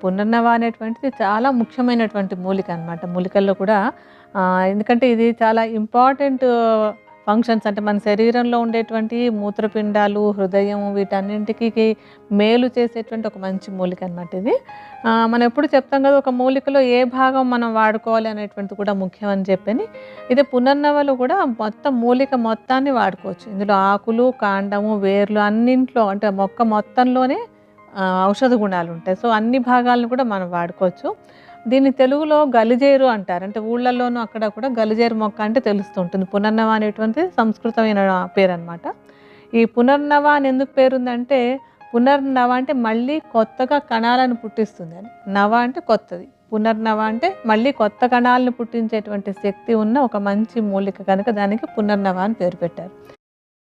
పునర్నవ అనేటువంటిది చాలా ముఖ్యమైనటువంటి మూలిక అనమాట మూలికల్లో కూడా ఎందుకంటే ఇది చాలా ఇంపార్టెంట్ ఫంక్షన్స్ అంటే మన శరీరంలో ఉండేటువంటి మూత్రపిండాలు హృదయం వీటన్నింటికి మేలు చేసేటువంటి ఒక మంచి మూలిక అనమాట ఇది. మనం ఎప్పుడు చెప్తాం కదా ఒక మూలికలో ఏ భాగం మనం వాడుకోవాలి అనేటువంటిది కూడా ముఖ్యం అని చెప్పని. ఇదే పునర్నవలు కూడా మొత్తం మూలిక మొత్తాన్ని వాడుకోవచ్చు. ఇందులో ఆకులు కాండము వేర్లు అన్నింట్లో అంటే మొక్క మొత్తంలోనే ఔషధ గుణాలు ఉంటాయి. సో అన్ని భాగాలను కూడా మనం వాడుకోవచ్చు. దీన్ని తెలుగులో గలిజేరు అంటారు. అంటే ఊళ్ళల్లోనూ అక్కడ కూడా గలిజేరు మొక్క అంటే తెలుస్తుంటుంది పునర్నవ అనేటువంటి సంస్కృతమైన పేరు అనమాట ఈ పునర్నవ అని ఎందుకు పేరుందంటే పునర్నవ అంటే మళ్ళీ కొత్తగా కణాలను పుట్టిస్తుంది అని. నవ అంటే కొత్తది. పునర్నవ అంటే మళ్ళీ కొత్త కణాలను పుట్టించేటువంటి శక్తి ఉన్న ఒక మంచి మూలిక కనుక దానికి పునర్నవ అని పేరు పెట్టారు.